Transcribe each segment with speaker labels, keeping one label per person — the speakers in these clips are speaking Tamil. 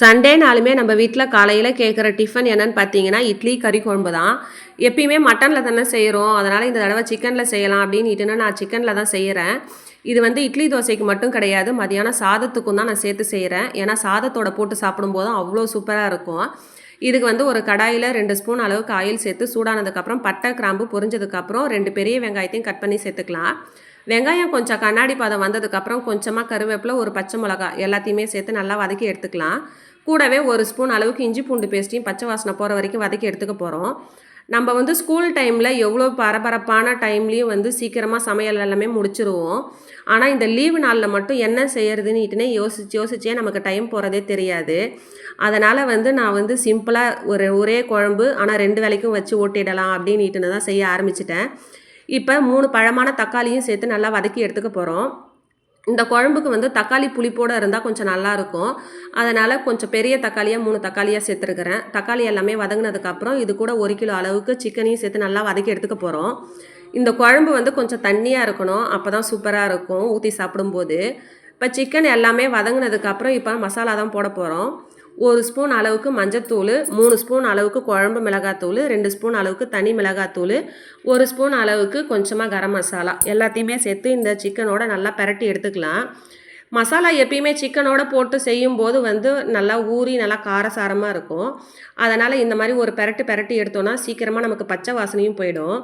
Speaker 1: சண்டேனாலுமே நம்ம வீட்டில் காலையில் கேட்குற டிஃபன் என்னன்னு பார்த்தீங்கன்னா இட்லி கறி குழம்பு தான் எப்பயுமே மட்டனில் தானே செய்கிறோம் அதனால் இந்த தடவை சிக்கனில் செய்யலாம் அப்படின்னுட்டுன்னு நான் சிக்கனில் தான் செய்கிறேன் இது வந்து இட்லி தோசைக்கு மட்டும் கிடையாது. மதியானம் சாதத்துக்கும் தான் நான் சேர்த்து செய்கிறேன் ஏன்னா சாதத்தோட போட்டு சாப்பிடும்போதும் அவ்வளோ சூப்பராக இருக்கும். இதுக்கு வந்து ஒரு கடாயில் ரெண்டு ஸ்பூன் அளவுக்கு ஆயில் சேர்த்து சூடானதுக்கப்புறம் பட்டை கிராம்பு பொரிஞ்சதுக்கப்புறம் ரெண்டு பெரிய வெங்காயத்தையும் கட் பண்ணி சேர்த்துக்கலாம். வெங்காயம் கொஞ்சம் கண்ணாடி பதம் வந்ததுக்கப்புறம் கொஞ்சமாக கருவேப்பிலை ஒரு பச்சை மிளகா எல்லாத்தையுமே சேர்த்து நல்லா வதக்கி எடுத்துக்கலாம். கூடவே ஒரு ஸ்பூன் அளவுக்கு இஞ்சி பூண்டு பேஸ்ட்டையும் பச்சை வாசனை போகிற வரைக்கும் வதக்கி எடுத்துக்க போகிறோம் நம்ம வந்து ஸ்கூல் டைமில் எவ்வளோ பரபரப்பான டைம்லேயும் வந்து சீக்கிரமாக சமையல் எல்லாமே முடிச்சிருவோம். ஆனால் இந்த லீவு நாளில் மட்டும் என்ன செய்யறதுன்னுட்டுனே யோசிச்சு யோசிச்சே நமக்கு டைம் போகிறதே தெரியாது. அதனால் வந்து நான் வந்து சிம்பிளாக ஒரு ஒரே குழம்பு ஆனால் ரெண்டு வேலைக்கும் வச்சு ஓட்டிடலாம் அப்படின்னுட்டுன்னு தான் செய்ய ஆரம்பிச்சிட்டேன். இப்போ மூணு பழமான தக்காளியும் சேர்த்து நல்லா வதக்கி எடுத்துக்க போகிறோம் இந்த குழம்புக்கு வந்து தக்காளி புளிப்போடு இருந்தால் கொஞ்சம் நல்லாயிருக்கும் அதனால் கொஞ்சம் பெரிய தக்காளியாக மூணு தக்காளியாக சேர்த்துருக்குறேன். தக்காளி எல்லாமே வதங்கினதுக்கப்புறம் இது கூட ஒரு கிலோ அளவுக்கு சிக்கனையும் சேர்த்து நல்லா வதக்கி எடுத்துக்க போகிறோம் இந்த குழம்பு வந்து கொஞ்சம் தண்ணியாக இருக்கணும். அப்போ தான் சூப்பராக இருக்கும். ஊற்றி சாப்பிடும்போது. இப்போ சிக்கன் எல்லாமே வதங்கினதுக்கப்புறம் இப்போ மசாலா தான் போட போகிறோம் ஒரு ஸ்பூன் அளவுக்கு மஞ்சத்தூள் மூணு ஸ்பூன் அளவுக்கு குழம்பு மிளகாத்தூள் ரெண்டு ஸ்பூன் அளவுக்கு தனி மிளகாத்தூள் ஒரு ஸ்பூன் அளவுக்கு கொஞ்சமாக கரம் மசாலா. எல்லாத்தையுமே சேர்த்து இந்த சிக்கனோட நல்லா பரட்டி எடுத்துக்கலாம். மசாலா எப்பயுமே சிக்கனோட போட்டு செய்யும்போது வந்து நல்லா ஊறி நல்லா காரசாரமாக இருக்கும். அதனால் இந்த மாதிரி ஒரு பெரட்டு பெரட்டி எடுத்தோன்னா சீக்கிரமாக நமக்கு பச்சை வாசனையும் போயிடும்.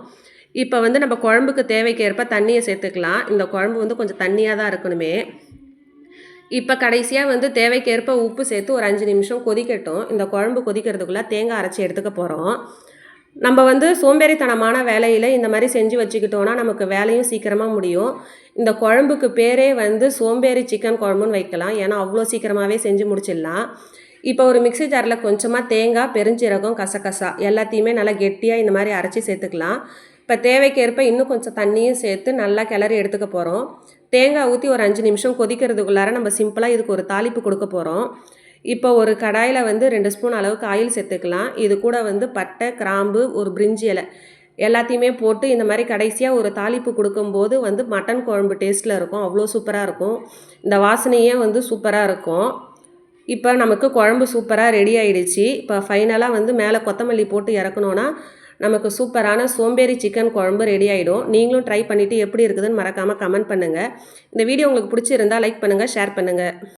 Speaker 1: இப்போ வந்து நம்ம குழம்புக்கு தேவைக்கேற்ப தண்ணியை சேர்த்துக்கலாம். இந்த குழம்பு வந்து கொஞ்சம் தண்ணியாக தான் இருக்கணுமே. இப்போ கடைசியாக வந்து தேவைக்கேற்ப உப்பு சேர்த்து ஒரு அஞ்சு நிமிஷம் கொதிக்கட்டும். இந்த குழம்பு கொதிக்கிறதுக்குள்ளே தேங்காய் அரைச்சி எடுத்துக்க போகிறோம் நம்ம வந்து சோம்பேறித்தனமான வேலையில் இந்த மாதிரி செஞ்சு வச்சுக்கிட்டோன்னா நமக்கு வேலையும் சீக்கிரமாக முடியும். இந்த குழம்புக்கு பேரே வந்து சோம்பேறி சிக்கன் குழம்புன்னு வைக்கலாம். ஏன்னா அவ்வளோ சீக்கிரமாகவே செஞ்சு முடிச்சிடலாம். இப்போ ஒரு மிக்சி ஜாரில் கொஞ்சமாக தேங்காய் பெருஞ்சீரகம் கசகசா எல்லாத்தையுமே நல்லா கெட்டியாக இந்த மாதிரி அரைச்சி சேர்த்துக்கலாம். இப்போ தேவைக்கேற்ப இன்னும் கொஞ்சம் தண்ணியும் சேர்த்து நல்லா கிளறி எடுத்துக்க போகிறோம் தேங்காய் ஊற்றி ஒரு அஞ்சு நிமிஷம் கொதிக்கிறதுக்குள்ளார நம்ம சிம்பிளாக இதுக்கு ஒரு தாளிப்பு கொடுக்க போகிறோம் இப்போ ஒரு கடாயில் வந்து ரெண்டு ஸ்பூன் அளவுக்கு ஆயில் சேர்த்துக்கலாம். இது கூட வந்து பட்டை கிராம்பு ஒரு பிரிஞ்சி இலை எல்லாத்தையுமே போட்டு இந்த மாதிரி கடைசியாக ஒரு தாளிப்பு கொடுக்கும்போது வந்து மட்டன் குழம்பு டேஸ்ட்டில் இருக்கும். அவ்வளோ சூப்பராக இருக்கும். இந்த வாசனையே வந்து சூப்பராக இருக்கும். இப்போ நமக்கு குழம்பு சூப்பராக ரெடி ஆகிடுச்சு இப்போ ஃபைனலாக வந்து மேலே கொத்தமல்லி போட்டு இறக்கணுன்னா நமக்கு சூப்பரான சோம்பேறி சிக்கன் குழம்பு ரெடி ஆகிடும் நீங்களும் ட்ரை பண்ணிவிட்டு எப்படி இருக்குதுன்னு மறக்காமல் கமெண்ட் பண்ணுங்கள் இந்த வீடியோ உங்களுக்கு பிடிச்சிருந்தால் லைக் பண்ணுங்கள் ஷேர் பண்ணுங்கள்